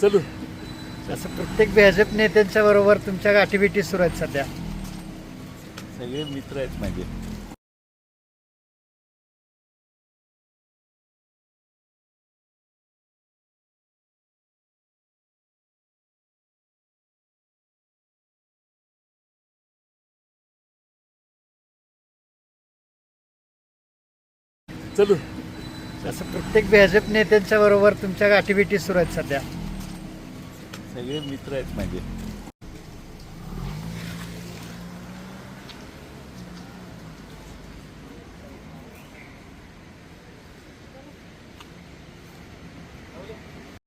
चलू. असं प्रत्येक भाजप नेत्यांच्या बरोबर तुमच्या गाठीभेटी सुरू आहेत सध्या. सगळे मित्र आहेत माझे. चलू. असं प्रत्येक भाजप नेत्यांच्या बरोबर तुमच्या गाठीभेटी सुरू आहेत सध्या. सगळे मित्र आहेत माझे.